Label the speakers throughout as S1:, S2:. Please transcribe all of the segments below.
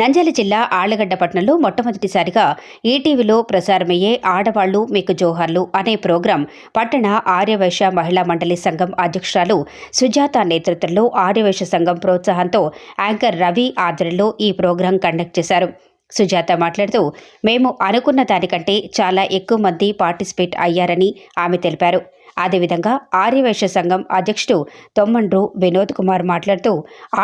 S1: నంద్యాల జిల్లా ఆళ్ళగడ్డ పట్టణంలో మొట్టమొదటిసారిగా ఈటీవీలో ప్రసారమయ్యే ఆడవాళ్ళు మీకు జోహార్లు అనే ప్రోగ్రాం పట్టణ ఆర్యవైశ్య మహిళా మండలి సంఘం అధ్యక్షురాలు సుజాత నేతృత్వంలో ఆర్యవైశ్య సంఘం ప్రోత్సాహంతో యాంకర్ రవి ఆధ్వర్యంలో ఈ ప్రోగ్రాం కండక్ట్ చేశారు. సుజాత మాట్లాడుతూ మేము అనుకున్న దానికంటే చాలా ఎక్కువ మంది పార్టిసిపేట్ అయ్యారని ఆమె తెలిపారు. అదేవిధంగా ఆర్యవైశ్య సంఘం అధ్యక్షుడు తొమ్మండ్రు వినోద్ కుమార్ మాట్లాడుతూ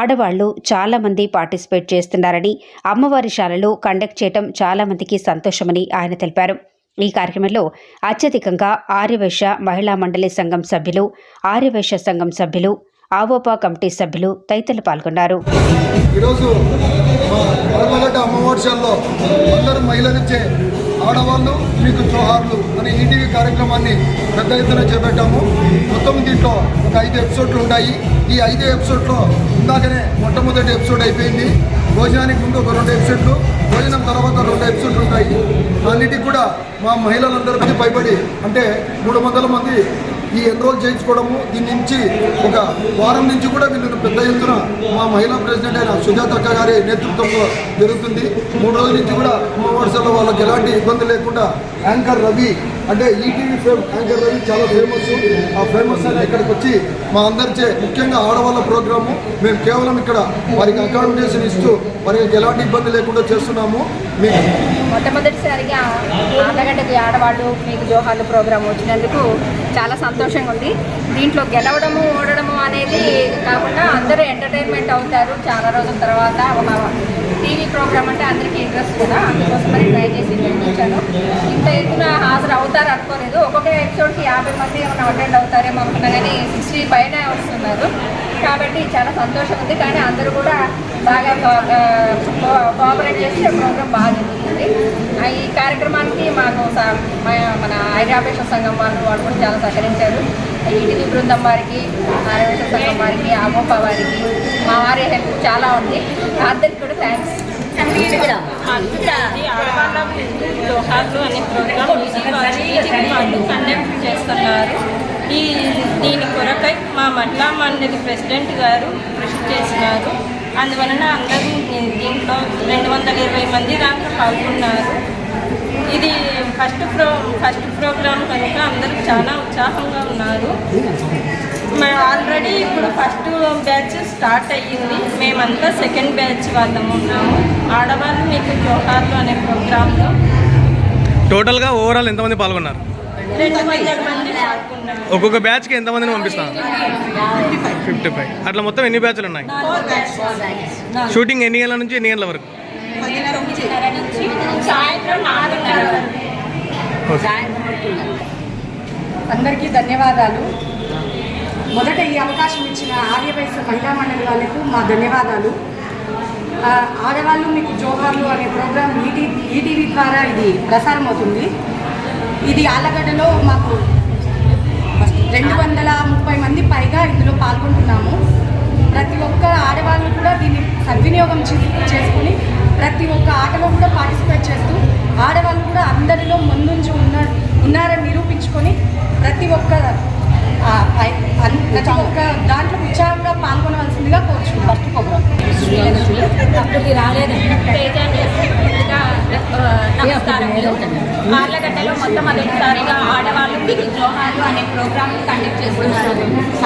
S1: ఆడవాళ్ళు చాలామంది పార్టిసిపేట్ చేస్తున్నారని అమ్మవారి శాలలో కండక్ట్ చేయటం చాలామందికి సంతోషమని ఆయన తెలిపారు. ఈ కార్యక్రమంలో అత్యధికంగా ఆర్యవైశ్య మహిళా మండలి సంఘం సభ్యులు ఆర్యవైశ్య సంఘం సభ్యులు ఆవోపా కమిటీ సభ్యులు తదితరులు పాల్గొన్నారు.
S2: ఈరోజు అమ్మవారి శాలలో అందరూ ఆడవాళ్ళు మీకు జోహార్లు అనే ఈటీవీ కార్యక్రమాన్ని పెద్ద ఎత్తున చేపట్టాము. మొత్తం దీంట్లో ఒక ఐదు ఎపిసోడ్లు ఉన్నాయి. ఈ ఐదు ఎపిసోడ్లో ఇందాకనే మొట్టమొదటి ఎపిసోడ్ అయిపోయింది. భోజనానికి ముందు ఒక రెండు ఎపిసోడ్లు భోజనం తర్వాత రెండు ఎపిసోడ్లు ఉంటాయి. అన్నిటికి కూడా మా మహిళలందరికీ పైబడి అంటే మూడు వందల మంది ఈ ఎన్రోల్ చేయించుకోవడము దీని నుంచి ఒక వారం నుంచి కూడా వీళ్ళు పెద్ద ఎత్తున మా మహిళా ప్రెసిడెంట్ అయిన సుజాత అక్క గారి నేతృత్వంలో జరుగుతుంది. మూడు రోజుల నుంచి కూడా అమ్మవార్సలో వాళ్ళకి ఎలాంటి ఇబ్బంది లేకుండా యాంకర్ రవి అంటే ఈటీవీ ఫేమ్ యాంకర్ రవి చాలా ఫేమస్ ఆ ఫేమస్ అయిన ఇక్కడికి వచ్చి మా అందరిచే ముఖ్యంగా ఆడవాళ్ళ ప్రోగ్రాము. మేము కేవలం ఇక్కడ వారికి అకామిడేషన్ ఇస్తూ వారికి ఎలాంటి ఇబ్బంది లేకుండా చేస్తున్నాము. మీకు
S3: మొట్టమొదటిసారిగా ఆటగడ్డకి ఆడవాళ్ళు మీకు జోహార్లు ప్రోగ్రాం వచ్చినందుకు చాలా సంతోషంగా ఉంది. దీంట్లో గెలవడము ఓడడము అనేది కాకుండా అందరూ ఎంటర్టైన్మెంట్ అవుతారు. చాలా రోజుల తర్వాత ఒక టీవీ ప్రోగ్రామ్ అంటే అందరికీ ఇంట్రెస్ట్ కదా అందుకోసమని ట్రై చేసి నిర్మించాను ఇంత ఎత్తున హాజరు అవుతారు అనుకోలేదు. ఒక్కొక్క ఎపిసోడ్కి యాభై మంది ఏమైనా అటెండ్ అవుతారేమో అనుకున్నా కానీ సిక్స్టీ పైన వస్తున్నారు. కాబట్టి చాలా సంతోషం ఉంది. కానీ అందరూ కూడా బాగా కోఆపరేట్ చేసి ప్రోగ్రామ్ బాగా జరుగుతుంది. ఆ ఈ కార్యక్రమానికి మాకు స- మన ఐరాపేష సంఘం వాళ్ళు వాళ్ళు కూడా చాలా సహకరించారు. ఈటీవీ బృందం వారికి ఆరవేశ్వర సంఘం వారికి అమ్మప్ప వారికి మా వారి హెల్ప్ చాలా ఉంది. అందరికి కూడా థ్యాంక్స్
S4: అది అనే ప్రోగ్రామ్ వాళ్ళు కండక్ట్ చేస్తున్నారు ఈ దీని కొరకై మా మహిళా మండలి ప్రెసిడెంట్ గారు కృషి చేసినారు అందువలన అందరూ దీంట్లో రెండు వందల ఇరవై మంది దాంట్లో పాల్గొన్నారు. ఇది ఫస్ట్ ప్రో ఫస్ట్ ప్రోగ్రామ్ కనుక అందరూ చాలా ఉత్సాహంగా ఉన్నారు. ఆల్రెడీ ఇప్పుడు ఫస్ట్ బ్యాచ్ స్టార్ట్ అయ్యింది. మేమంతా సెకండ్ బ్యాచ్ వాళ్ళము ఉన్నాము. ఆడవాళ్ళు మీకు జోహార్లు అనే ప్రోగ్రాంలో
S5: టోటల్గా ఓవరాల్ ఎంతమంది పాల్గొన్నారు? ఒక్కొక్క బ్యాచ్కి ఎంతమందిని పంపిస్తాను ఫిఫ్టీ ఫైవ్ అట్లా మొత్తం ఎన్ని బ్యాచ్లు ఉన్నాయి? షూటింగ్ ఎన్ని గంటల నుంచి ఎన్ని గంటల వరకు?
S6: అందరికీ ధన్యవాదాలు. మొదట ఈ అవకాశం ఇచ్చిన ఆర్యవైశ్య మహిళా మండలి వాళ్ళకు మా ధన్యవాదాలు. ఆడవాళ్ళు మీకు జోహార్లు అనే ప్రోగ్రాం ఈటీ ఈటీవీ ద్వారా ఇది ప్రసారం అవుతుంది. ఇది ఆలగడ్డలో మాకు రెండు వందల ముప్పై మంది పైగా ఇందులో పాల్గొంటున్నాము. ప్రతి ఒక్క ఆడవాళ్ళు కూడా దీన్ని సద్వినియోగం చేసుకుని ప్రతి ఒక్క ఆటలో కూడా పార్టిసిపేట్ చేస్తూ ఆడవాళ్ళు కూడా అందరిలో ముందుంచి ఉన్న ఉన్నారని నిరూపించుకొని దాంట్లో ఉత్సాహంగా పాల్గొనవలసిందిగా కోరుచున్నాం ఫస్ట్ ప్రోగ్రామ్
S4: అప్పటికి రాలేదండి. నమస్కారములు ఆర్లగడ్డలో మొట్టమొదటిసారిగా ఆడవాళ్ళు మీకు జోహార్లు అనే ప్రోగ్రామ్ కండక్ట్ చేస్తున్నారు.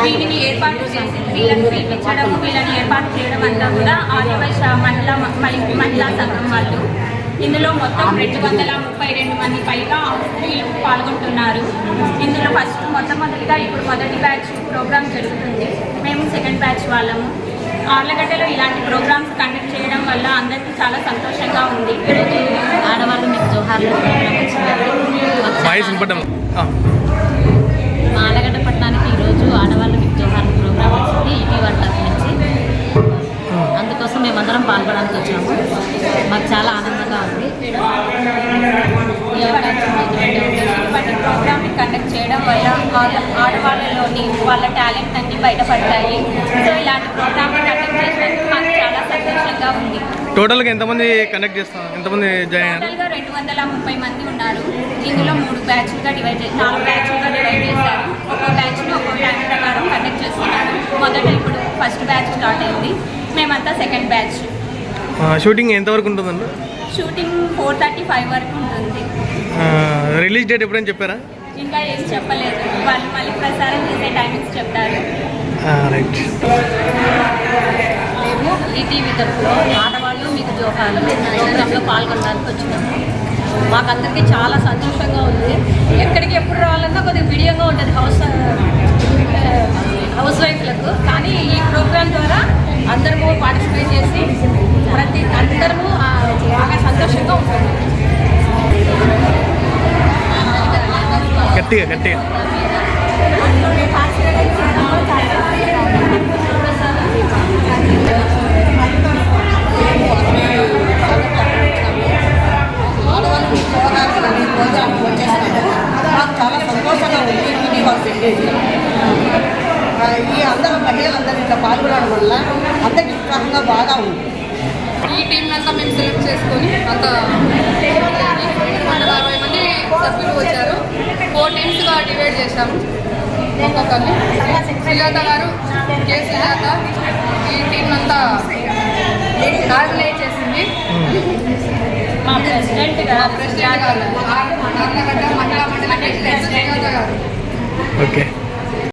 S4: వీటిని ఏర్పాటు చేసి వీళ్ళని పిలిపించడం వీళ్ళని ఏర్పాటు చేయడం అంతా కూడా ఆదివాసీ మహిళా మహి- మహిళా సంఘం వాళ్ళు. ఇందులో మొత్తం రెండు వందల ముప్పై రెండు మంది పైగా స్త్రీలు పాల్గొంటున్నారు. ఇందులో ఫస్ట్ మొట్టమొదటిగా ఇప్పుడు మొదటి బ్యాచ్ ప్రోగ్రామ్ జరుగుతుంది. మేము సెకండ్ బ్యాచ్ వాళ్ళము. ఆర్లగడ్డలో ఇలాంటి ప్రోగ్రామ్స్ కండక్ట్ చేయడం వల్ల అందరికీ చాలా సంతోషంగా ఉంది.
S7: ఆడవాళ్ళు మీకు జోహార్లు ఆలగడ్డ పట్టణానికి ఈరోజు ఆడవాళ్ళు మీకు జోహార్లు ప్రోగ్రాం వచ్చింది. ఇటీవల నుంచి. అందుకోసం మేమందరం పాల్గొనడానికి వచ్చాము. మాకు చాలా ఆనందంగా ఉంది ఈ అవకాశం ఇటువంటి
S4: ఇటువంటి ప్రోగ్రామ్ కండక్ట్ చేయడం వల్ల ఆడ ఆడవాళ్ళలోని వాళ్ళ టాలెంట్ అన్ని బయటపడతాయి సో ఇలాంటి ప్రోగ్రామ్ కండక్ట్ చేసినందుకు మాకు చాలా సంతోషంగా ఉంది.
S5: టోటల్గా ఎంతమంది కండక్ట్ చేస్తాం ఎంతమంది జాయిన్ అయ్యారు?
S4: టోటల్గా రెండు వందల ముప్పై మంది ఉన్నారు. ఇందులో మూడు బ్యాచ్లుగా డివైడ్ చేసి నాలుగు బ్యాచ్లుగా డివైడ్ చేశారు. ఒక్కో బ్యాచ్లో ఒక్కో టైం ప్రకారం కండక్ట్ చేస్తున్నారు. మొదట ఇప్పుడు ఫస్ట్ బ్యాచ్ స్టార్ట్ అయింది. మేమంతా సెకండ్ బ్యాచ్
S5: షూటింగ్ ఎంతవరకు ఉంటుందండి?
S4: షూటింగ్ ఫోర్ థర్టీ ఫైవ్ వరకు ఉంటుంది.
S5: రిలీజ్ డేట్ ఎప్పుడైనా చెప్పారా?
S4: ఇంకా ఏం చెప్పలేదు. వాళ్ళు మళ్ళీ ప్రసారం చేసే టైమింగ్స్ చెప్తారు.
S5: రైట్
S7: మేము ఈటీవీ తరఫులో ఆడవాళ్ళు మీకు జోహాలు ప్రోగ్రాంలో పాల్గొనడానికి వచ్చినాము. మాకందరికీ చాలా సంతోషంగా ఉంది. ఎక్కడికి ఎప్పుడు రావాలన్నా కొద్దిగా బిడియంగా ఉంటుంది హౌస్ హౌస్ వైఫ్లకు. కానీ ఈ ప్రోగ్రాం ద్వారా అందరము పార్టిసిపేట్ చేసి ప్రతి అందరము బాగా సంతోషంగా ఉంటుంది
S5: గట్టిగా గట్టిగా.
S8: చాలా సంతోషంగా ఉంది ఇది వాళ్ళు పెట్టేది ఈ అందరూ మహిళలందరూ ఇట్లా పాల్గొనడం వల్ల అందరికి ఉత్సాహంగా బాగా ఉంది
S9: ఈ టీం అంతా మేము సెలెక్ట్ చేసుకొని అంత అరవై మంది సభ్యులు వచ్చారు. ఫోర్ టీమ్స్గా డివైడ్ చేశాము. ఒక్కొక్కరిని సుజాత గారు కే సుజాత. ఈ టీం అంతా ఆర్గనైజ్ చేసింది.
S7: మా ప్రెసిడెంట్
S9: మా ప్రెసిడెంట్ గారు. ఆర్నగడ్డ మహిళా మండలి ప్రెసిడెంట్ సుజాత గారు.
S5: ఓకే.